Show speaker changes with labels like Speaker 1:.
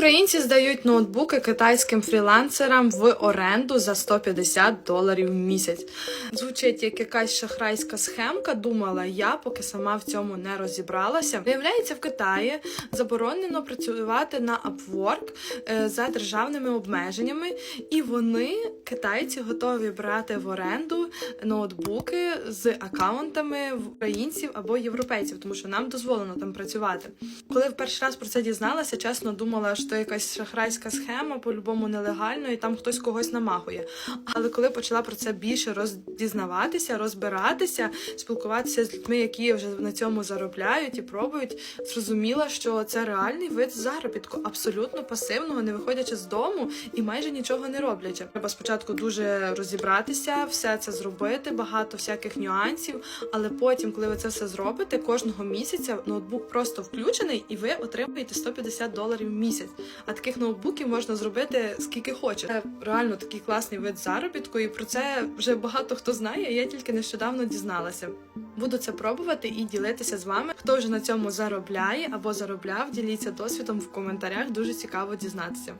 Speaker 1: Українці здають ноутбуки китайським фрілансерам в оренду за 150 доларів в місяць. Звучить як якась шахрайська схемка. Думала я, поки сама в цьому не розібралася. Виявляється, в Китаї заборонено працювати на Upwork е, за державними обмеженнями, і вони, китайці, готові брати в оренду ноутбуки з акаунтами в українців або європейців, тому що нам дозволено там працювати. Коли в перший раз про це дізналася, чесно думала, що це якась шахрайська схема, по-любому нелегально, і там хтось когось намахує. Але коли почала про це більше роздізнаватися, розбиратися, спілкуватися з людьми, які вже на цьому заробляють і пробують, зрозуміла, що це реальний вид заробітку, абсолютно пасивного, не виходячи з дому і майже нічого не роблячи. Треба спочатку дуже розібратися, все це зробити, багато всяких нюансів. Але потім, коли ви це все зробите, кожного місяця ноутбук просто включений, і ви отримуєте 150 доларів в місяць. А таких ноутбуків можна зробити скільки хоче. Це реально такий класний вид заробітку, і про це вже багато хто знає. Я тільки нещодавно дізналася. Буду це пробувати і ділитися з вами. Хто вже на цьому заробляє або заробляв, діліться досвідом в коментарях. Дуже цікаво дізнатися.